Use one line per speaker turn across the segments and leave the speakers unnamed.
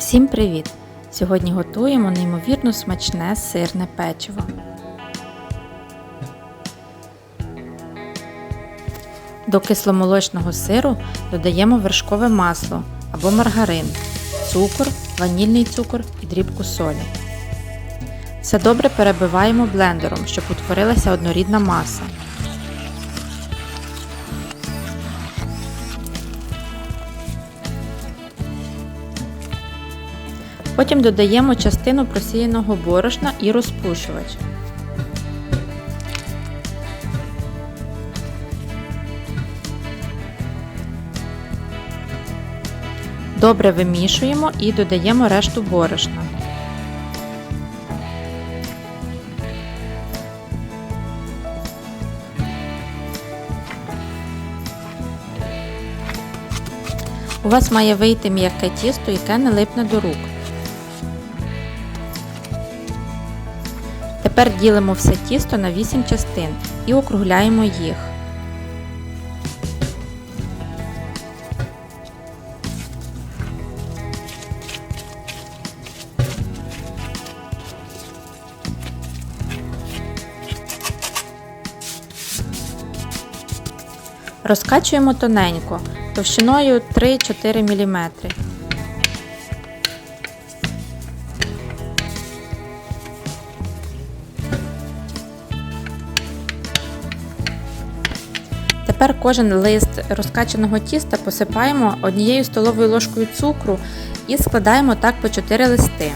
Всім привіт! Сьогодні готуємо неймовірно смачне сирне печиво. До кисломолочного сиру додаємо вершкове масло або маргарин, цукор, ванільний цукор і дрібку солі. Все добре перебиваємо блендером, щоб утворилася однорідна маса. Потім додаємо частину просіяного борошна і розпушувач. Добре вимішуємо і додаємо решту борошна. У вас має вийти м'яке тісто, яке не липне до рук. Тепер ділимо все тісто на 8 частин і округляємо їх. Розкачуємо тоненько, товщиною 3-4 мм. Тепер кожен лист розкачаного тіста посипаємо однією столовою ложкою цукру і складаємо так по 4 листи,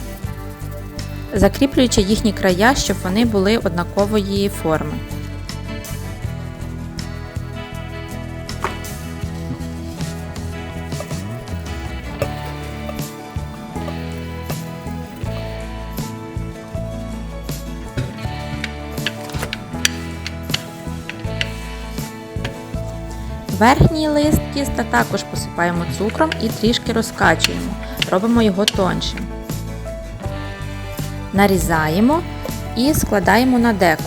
закріплюючи їхні края, щоб вони були однакової форми. Верхній лист тіста також посипаємо цукром і трішки розкачуємо, робимо його тоншим. Нарізаємо і складаємо на деко.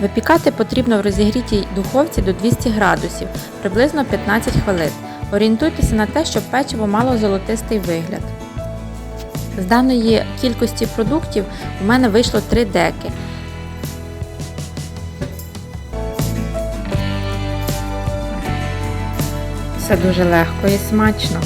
Випікати потрібно в розігрітій духовці до 200 градусів приблизно 15 хвилин. Орієнтуйтеся на те, щоб печиво мало золотистий вигляд. З даної кількості продуктів у мене вийшло 3 деки. Все дуже легко і смачно.